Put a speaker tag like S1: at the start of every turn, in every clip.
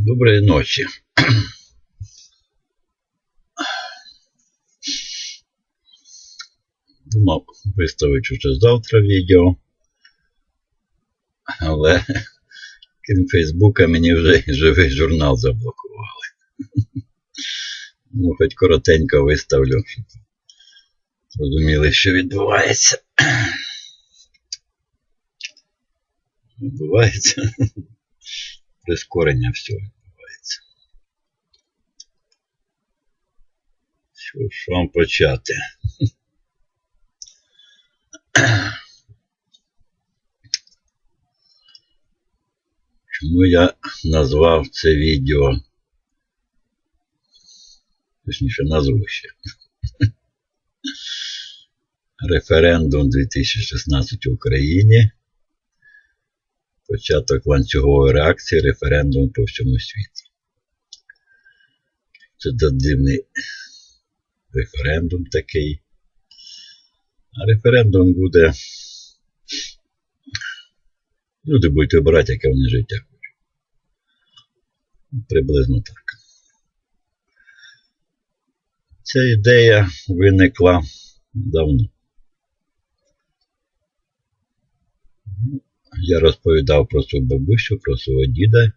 S1: Доброї ночі. Думав виставити вже завтра відео. Але крім Фейсбука мені вже живий журнал заблокували. Ну, хоч коротенько виставлю, щоб розуміли, що відбувається. Відбувається. Прискорення всього відбувається. Що ж вам почати? Чому я назвав це відео? Точніше, назву ще. Референдум 2016 в Україні. Початок ланцюгової реакції референдуму по всьому світі. Це дивний референдум такий. А референдум буде. Люди будуть обирати, яке вони життя хочуть. Приблизно так. Ця ідея виникла давно. Я розповідав про свою бабусю, про свого діда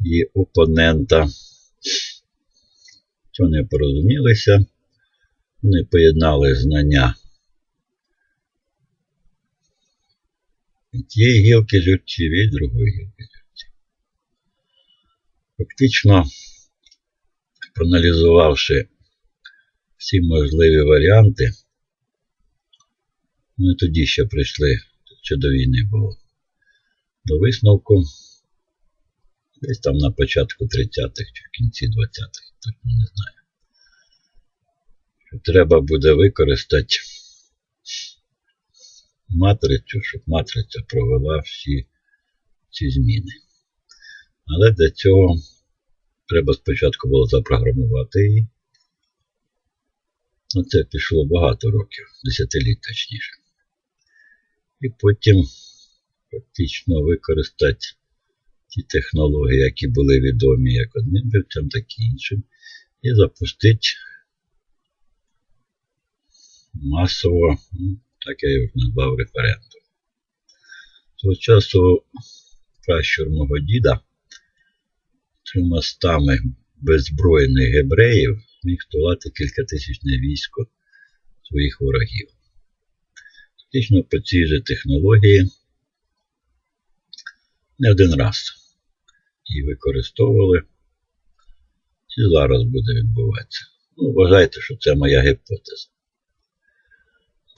S1: і опонента. Вони порозумілися, вони поєднали знання тієї гілки життів і другої гілки життів. Фактично, проаналізувавши всі можливі варіанти, ми тоді ще прийшли, ще до війни було, до висновку, десь там на початку 30-х чи в кінці 20-х, точно не знаю. Що треба буде використати матрицю, щоб матриця провела всі ці зміни. Але для цього треба спочатку було запрограмувати її. Ну, це пішло багато років, десятиліть точніше. І потім фактично використати ті технології, які були відомі як одним вивцям, так і іншим, і запустити масово, ну, так я його назвав референдум. Того часу пращур мого діда трьома стами беззбройних гебреїв міг столати кількатисячне військо своїх ворогів. Фактично по цій же технології не один раз її використовували. І зараз буде відбуватися. Ну, вважайте, що це моя гіпотеза.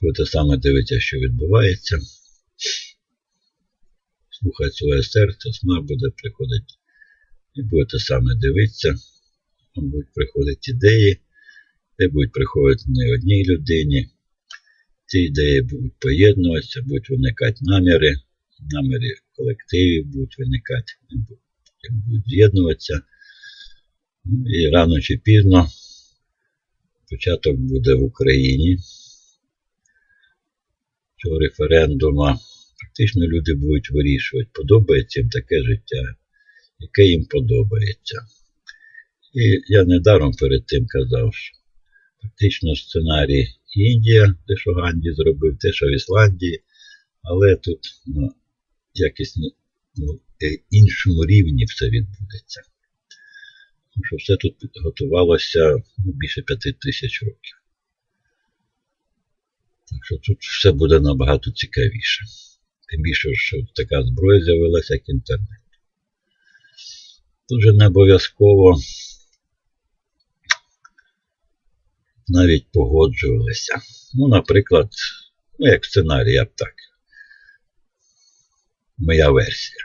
S1: Будете саме дивитися, що відбувається. Слухати своє серце, сна буде приходити. І будете саме дивитися. Вам будуть приходити ідеї, де будуть приходити не одній людині. Ці ідеї будуть поєднуватися, будуть виникати наміри, наміри колективів будуть виникати, будуть з'єднуватися. І рано чи пізно початок буде в Україні цього референдума. Фактично люди будуть вирішувати, подобається їм таке життя, яке їм подобається. І я недаром перед тим казав, що фактично сценарій Індія, те, що Ганді зробив, те, що в Ісландії, але тут на ну, якось ну, іншому рівні все відбудеться. Тому що все тут готувалося ну, більше п'яти тисяч років. Так що тут все буде набагато цікавіше. Тим більше, що така зброя з'явилася, як інтернет. Тут же не обов'язково навіть погоджувалися. Ну, наприклад, ну, як сценарій, я б так. Моя версія.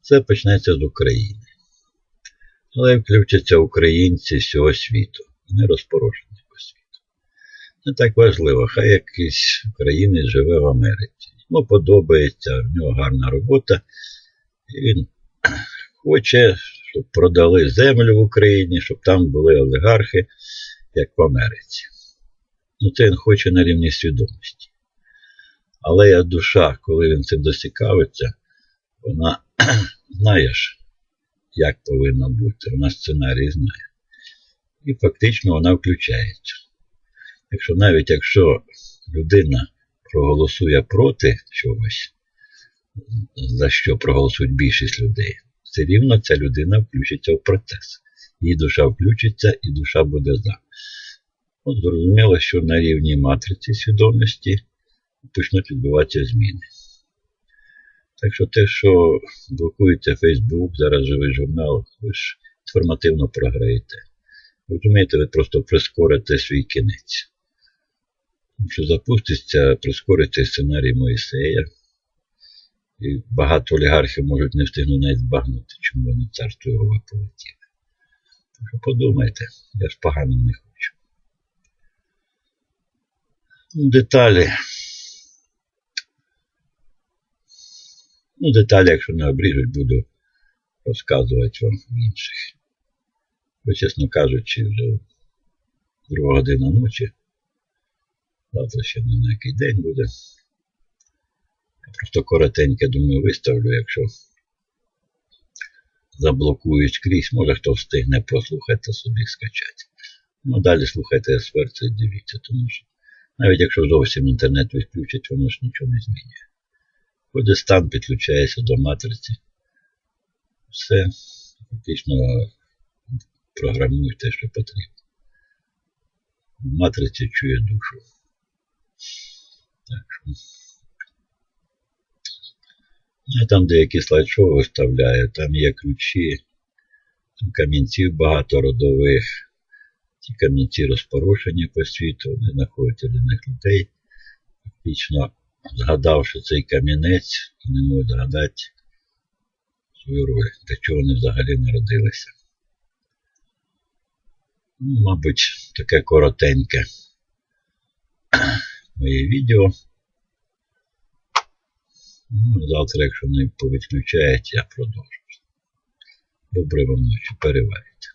S1: Це почнеться з України. Але включаться українці всього світу. Вони розпорошені по світу. Не так важливо, хай якийсь українець живе в Америці. Йому подобається, в нього гарна робота. І він хоче, щоб продали землю в Україні, щоб там були олігархи, як в Америці. Ну, це він хоче на рівні свідомості. Але я душа, коли він цим досікавиться, вона, знаєш, як повинно бути. Вона сценарій знає. І фактично вона включається. Якщо навіть якщо людина проголосує проти чогось, за що проголосують більшість людей, все рівно ця людина включиться в процес. Її душа включиться і душа буде за. От зрозуміло, що на рівні матриці свідомості почнуть відбуватися зміни. Так що те, що блокуєте Facebook, зараз живий журнал, ви ж інформативно програєте. Розумієте, ви просто прискорите свій кінець. Якщо запуститься, прискориться сценарій Моїсея. І багато олігархів можуть не встигнути навіть збагнути, чому вони царство його полетіли. Що подумайте, я ж погано не хочу. Ну, деталі. Ну, деталі, якщо не обріжуть, буду розказувати вам інших. Бо, чесно кажучи, вже друга година ночі. Завтра ще не на який день буде. Я просто коротеньке, думаю, виставлю, якщо заблокують скрізь, може хто встигне послухати собі скачати. Ну, далі слухайте серце і дивіться, тому що навіть якщо зовсім інтернет відключить, воно ж нічого не змінює. Ходить стан, підключається до матриці. Все, фактично програмує те, що потрібно. Матриця чує душу. Так що. Там деякі слайд-шоу виставляю, там є ключі, там камінців багато родових. Ці камінці розпорошені по світу, вони знаходять різних людей. Фактично, згадавши цей камінець, вони можуть згадати свою роль, для чого вони взагалі народилися. Ну, мабуть, таке коротеньке моє відео. Ну, завтра, якщо не повідключаєте, я продовжу. Доброї вам ночі, переварюйте.